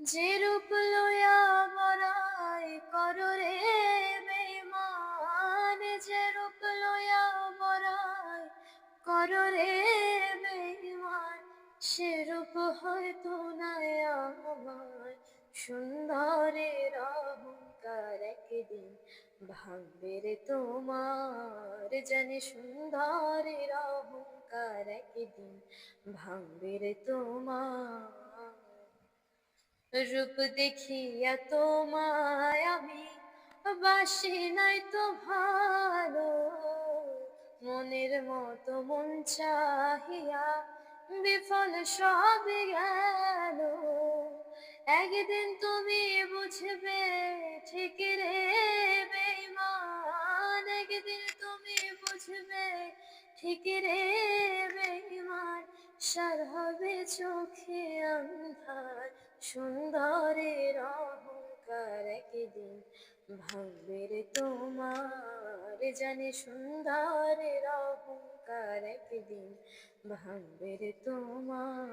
যে রূপ লয়া বড়াই করো রে বেমান যে রূপ লয়া বড়াই করো রে বেমান সে রূপ হয়তো নাই আমার। সুন্দরের অহংকার একদিন ভাঙবে রে তোমার, জানি সুন্দরের অহংকার একদিন ভাঙবে রে তোমার। রূপ দেখিয়া তোমায় আমি বাসি নাই তো ভালো। মনের মতো মন চাহিয়া বিফল সব গেল। একদিন তুমি বুঝবে ঠিক রে বেইমান একদিন তুমি বুঝবে ঠিক রে বেইমান সার হবে চোখে আন্ধার সুন্দরের অহংকার একদিন ভাঙবে রে তোমার। জানে সুন্দরের অহংকার একদিন ভাঙবে তোমার।